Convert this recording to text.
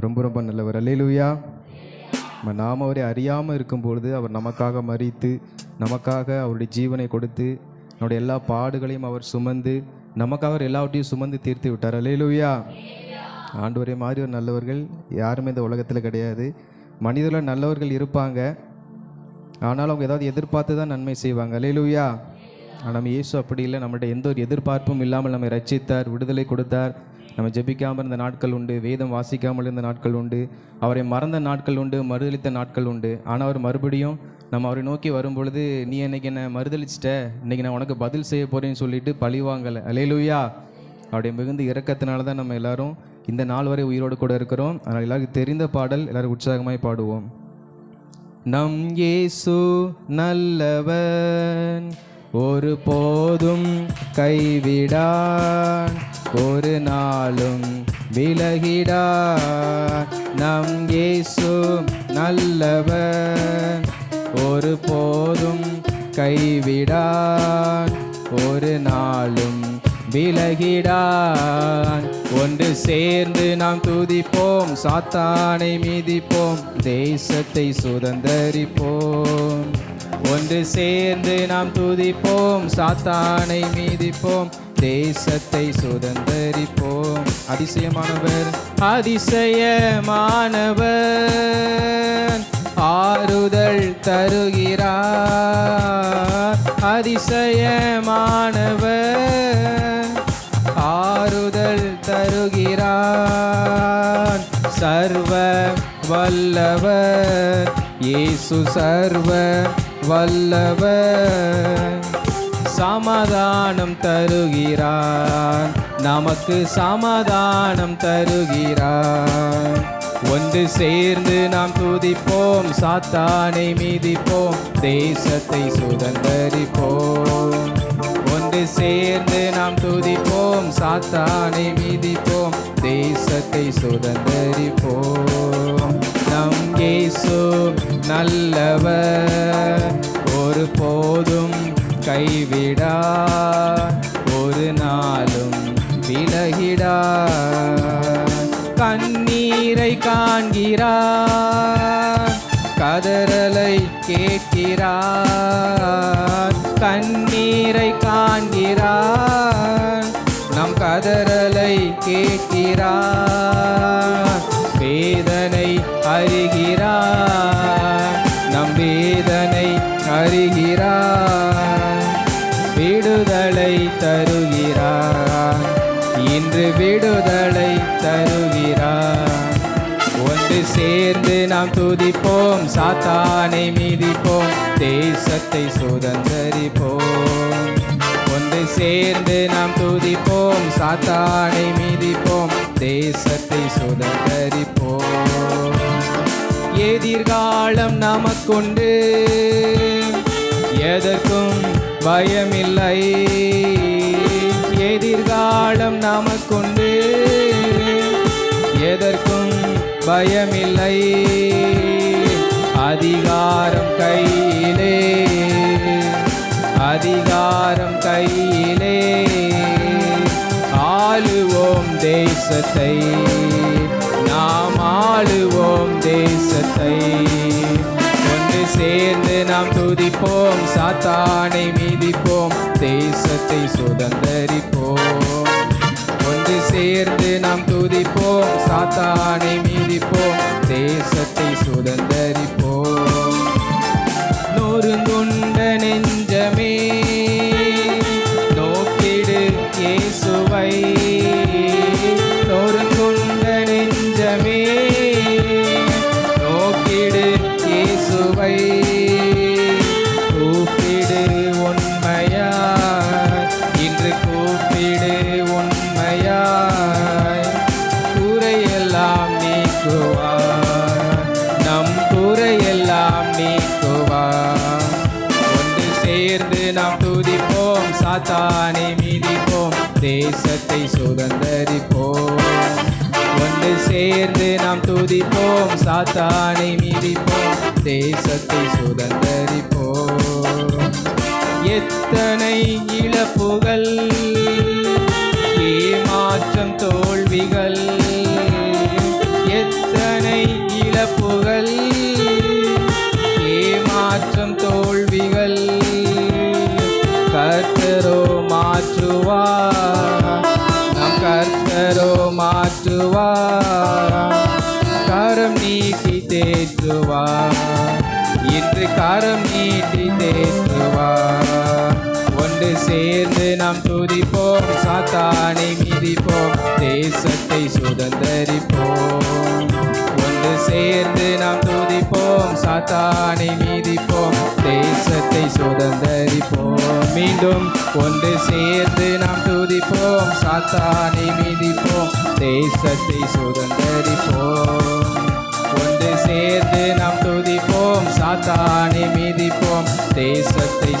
ரொம்ப ரொம்ப நல்லவர். அல்லையிலுயா நம்ம நாம் அவரை அறியாமல் இருக்கும்பொழுது அவர் நமக்காக மறித்து நமக்காக அவருடைய ஜீவனை கொடுத்து நம்முடைய எல்லா பாடுகளையும் அவர் சுமந்து நமக்காக அவர் எல்லாவற்றையும் சுமந்து தீர்த்து விட்டார். அல்லையிலுயா ஆண்டவரே மாதிரி ஒரு நல்லவர்கள் யாருமே இந்த உலகத்தில் கிடையாது. மனிதர்கள் நல்லவர்கள் இருப்பாங்க. ஆனாலும் அவங்க ஏதாவது எதிர்பார்த்து தான் நன்மை செய்வாங்க. அல்லையிலுயா ஆனால் நம்ம இயேசு அப்படி இல்லை. நம்மகிட்ட எந்த ஒரு எதிர்பார்ப்பும் இல்லாமல் நம்மை ரச்சித்தார் விடுதலை கொடுத்தார். நம்ம ஜெபிக்காமல் இருந்த நாட்கள் உண்டு வேதம் வாசிக்காமல் இருந்த நாட்கள் உண்டு அவரை மறந்த நாட்கள் உண்டு மறுதளித்த நாட்கள் உண்டு. ஆனால் அவர் மறுபடியும் நம்ம அவரை நோக்கி வரும் பொழுது நீ என்னைக்கு என்ன மறுதளிச்சிட்ட இன்னைக்கு நான் உனக்கு பதில் செய்ய போகிறேன்னு சொல்லிட்டு பழிவாங்கலை வாங்கலை. அவருடைய மிகுந்த இறக்கத்தினால தான் நம்ம எல்லாரும் இந்த நாள் வரை உயிரோடு கூட இருக்கிறோம். அதனால் எல்லாருக்கும் தெரிந்த பாடல் எல்லாரும் உற்சாகமாய் பாடுவோம். நம் ஏசு நல்லவன். ஒரு போதும் கைவிடான் ஒரு நாளும் விலகிடான். நம் இயேசு நல்லவன் ஒரு போதும் கைவிடான் ஒரு நாளும் விலகிடான். ஒன்று சேர்ந்து நாம் துதிப்போம் சாத்தானை மீதிப்போம் தேசத்தை சுதந்தரிப்போம். ஒன்று சேர்ந்து நாம் துதிப்போம் சாத்தானை மீதிப்போம் தேசத்தை சுதந்தரிப்போம். அதிசயமானவர் அதிசயமானவர் ஆறுதல் தருகிறார். அதிசயமானவர் ஆறுதல் தருகிறார். சர்வ வல்லவர் இயேசு சர்வ வல்லவர் சமாதானம் தருகிறார். நமக்கு சமாதானம் தருகிறார். ஒன்று சேர்ந்து நாம் துதிப்போம் சாத்தானை மீதிப்போம் தேசத்தை சுதந்தரிப்போம். ஒன்று சேர்ந்து நாம் துதிப்போம் சாத்தானை மீதிப்போம் தேசத்தை சுதந்தரிப்போம். நம் கேசு நல்ல விலகிடா ஒரு நாளும் விலகிடா. கண்ணீரை காண்கிறா கதறலை கேட்கிறார் கண் தருகிறார் ஒன்று சேர்ந்து நாம் துதிப்போம் சாத்தானை மீதிப்போம் தேசத்தை சுதந்தரிப்போம். ஒன்று சேர்ந்து நாம் துதிப்போம் சாத்தானை மீதிப்போம் தேசத்தை சுதந்தரிப்போம். எதிர்காலம் நமக்குண்டு எதற்கும் பயமில்லை. எதிர்காலம் நமக்குண்டு எதற்கும் பயமில்லை. அதிகாரம் கையிலே அதிகாரம் கையிலே ஆளுவோம் தேசத்தை. நாம் ஆளுவோம் தேசத்தை. ஒன்று சேர்ந்து நாம் துதிப்போம் சாத்தானை மீதிப்போம் தேசத்தை சுதந்திரிப்போம். ஒன்று சேர்ந்து நாம் சாத்தானை மீதிப்போம் தேசத்தை சுதந்திர நீக்குவார் நம் குறையெல்லாம் நீக்குவார் ஒன்று சேர்ந்து நாம் துதிப்போம் சாத்தானை மீதிப்போம் தேசத்தை சுதந்தரிப்போம். ஒன்று சேர்ந்து நாம் துதிப்போம் சாத்தானை மீதிப்போம் தேசத்தை சுதந்தரிப்போம். எத்தனை இழப்புகள் ஏமாற்றம் கரம் நீட்டி தேற்றுவார் இன்று கரம் நீட்டி தேற்றுவார் ஒன்று சேர்ந்து நாம் துதிப்போம் சாத்தானை மிதிப்போம் தேசத்தை சுதந்தரிப்போம். ஒன்று சேர்ந்து நாம் துதிப்போம் சாத்தானை மிதிப்போம் தேசத்தை சுதந்தரிப்போம் மீண்டும் ஒன்று சேர்ந்து நாம் துதிப்போம். சாத்தானை மீதிப்போம். தேசத்தை சுதந்தரிப்போம் ஒன்று சேர்ந்து நாம் துதிப்போம். சாத்தானை மீதிப்போம். தேசத்தை